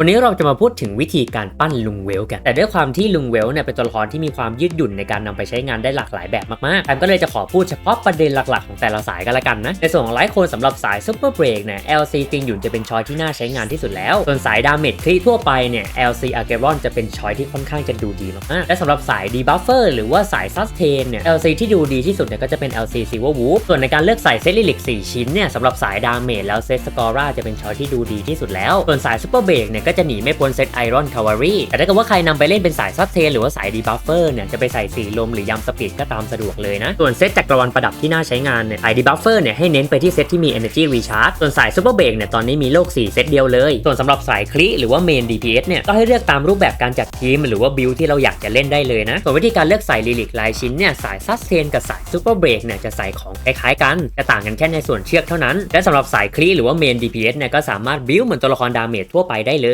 วันนี้เราจะมาพูดถึงวิธีการปั้นลุงเวลกัน แต่ด้วยความที่ลุงเวลเนี่ยเป็นตัวละครที่มีความยืดหยุ่นในการนำไปใช้งานได้หลากหลายแบบมากๆแอมก็เลยจะขอพูดเฉพาะประเด็นหลักๆ ของแต่ละสายกันละกันนะ ในส่วนของไลท์โคนสำหรับสายซุปเปอร์เบรกเนี่ย LC ติงหยุ่นจะเป็นชอยที่น่าใช้งานที่สุดแล้ว ส่วนสายดาเมจคลีทั่วไปเนี่ย LC อาร์เกรอนจะเป็นชอยที่ค่อนข้างจะดูดีมากๆและสำหรับสายดีบัฟเฟอร์หรือว่าสายซัสเทนเนี่ย LC ที่ดูดีที่สุดเนี่ยก็จะเป็น LC Silver Wolf ส่วนในการเลือกใส่เซตลิลิก4ชิ้นเนี่ยสำหรับสายดาเมจแล้วเซตสกอร่าจะเป็นชอยที่ดูดีที่สุดแล้วส่วนสายซุปเปอร์เบรกเนี่ยก็จะหนีไม่พ้นเซตไอรอนคาวารีแต่ถ้าเกิดว่าใครนำไปเล่นเป็นสายซัสเทนหรือว่าสายดีบัฟเฟอร์เนี่ยจะไปใส่สีลมหรือยำสปีดก็ตามสะดวกเลยนะ ส่วนเซตจักรวาลประดับที่น่าใช้งานเนี่ยสายดีบัฟเฟอร์เนี่ยให้เน้นไปที่เซตที่มี energy recharge ส่วนสายซุปเปอร์เบรกเนี่ยตอนนี้มีโลก 4 เซตเดียวเลย ส่วนสำหรับสายคลิหรือว่าเมน DPS เนี่ยก็ให้เลือกตามรูปแบบการจัดทีมหรือว่าบิลที่เราอยากจะเล่นได้เลยนะส่วนวิธีการเลือกใส่ลิลิกลายชิ้นเนี่ยสายซัสเทนกับสายซุปเปอร์เบรกเนี่ยจะใส่ของคล้ายๆกันจะต่างกันแค่ในส่วนเชือกเท่านั้น และสำหรับสายคลีหรือว่าเมน DPS เนี่ยก็สามารถบิลเหมือนตัวละครดาเมจทั่วไปได้เลย